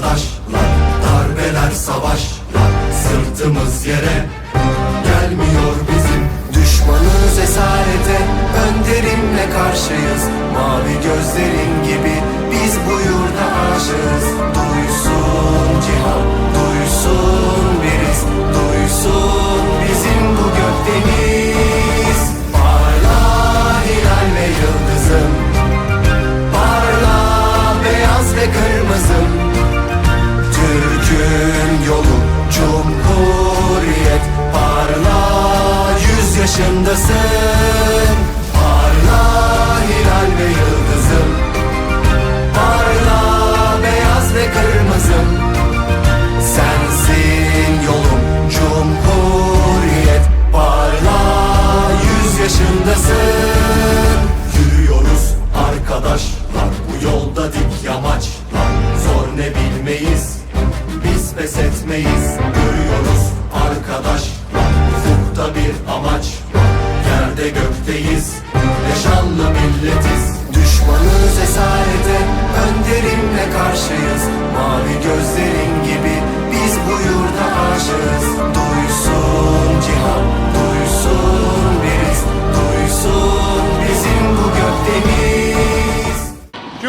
arkadaşlar. Darbeler savaşlar Sırtımız yere. Gelmiyor bizim Düşmanız esarete. Önderimle karşıyız Mavi gözlerin gibi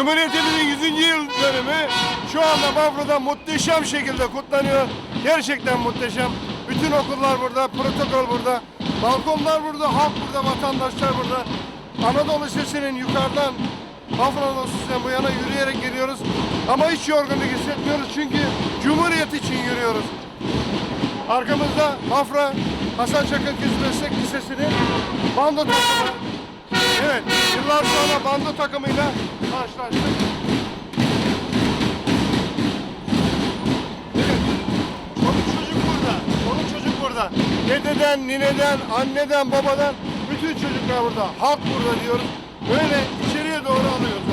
Cumhuriyetimizin 100. yıl dönümü şu anda Bafra'da muhteşem şekilde kutlanıyor. Gerçekten muhteşem. Bütün okullar burada, protokol burada, balkonlar burada, halk burada, vatandaşlar burada. Anadolu Lisesi'nin yukarıdan Bafra Anadolu bu yana yürüyerek geliyoruz. Ama hiç yorgunluk hissetmiyoruz çünkü Cumhuriyet için yürüyoruz. Arkamızda Bafra Hasan Çakır Kız Meslek Lisesi'nin bando takımı. Evet, yıllar sonra bando takımıyla karşılaştık. Evet, çoluk çocuk burada, çoluk çocuk burada. Dededen, nineden, anneden, babadan bütün çocuklar burada. Halk burada diyoruz. Böyle içeriye doğru alıyoruz.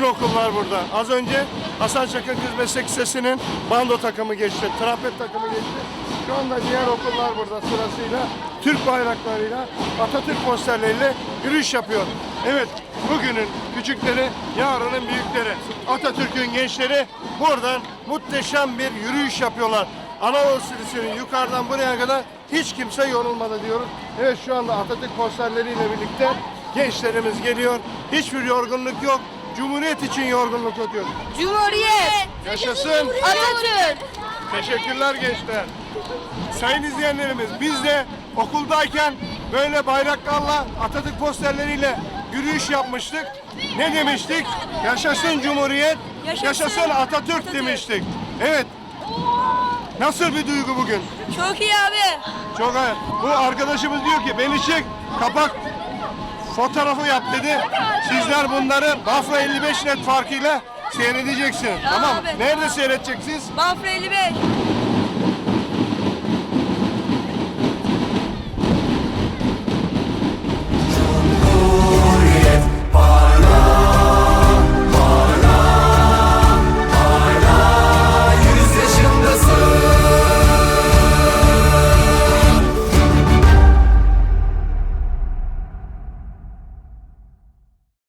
Bütün okullar burada. Az önce Hasan Çakır Kız Meslek Lisesi'nin bando takımı geçti, trapet takımı geçti. Şu anda diğer okullar burada sırasıyla Türk bayraklarıyla, Atatürk posterleriyle yürüyüş yapıyor. Evet, bugünün küçükleri, yarının büyükleri. Atatürk'ün gençleri buradan muhteşem bir yürüyüş yapıyorlar. Anadolu Lisesi'nin yukarıdan buraya kadar hiç kimse yorulmadı diyoruz. Evet şu anda Atatürk posterleriyle birlikte gençlerimiz geliyor. Hiçbir yorgunluk yok. Cumhuriyet için yorgunluk atıyor. Cumhuriyet. Yaşasın. Atatürk. Teşekkürler gençler. Sayın izleyenlerimiz biz de okuldayken böyle bayraklarla Atatürk posterleriyle yürüyüş yapmıştık. Ne demiştik? Yaşasın Cumhuriyet, yaşasın, Yaşasın Atatürk, Atatürk. demiştik. Evet. Nasıl bir duygu bugün? Çok iyi abi. Çok iyi. Bu arkadaşımız diyor ki beni çek, kapak fotoğrafı yap dedi. Sizler bunları Bafra 55 net farkıyla seyredeceksiniz. Tamam Tamam. abi. Nerede seyredeceksiniz? Bafra 55.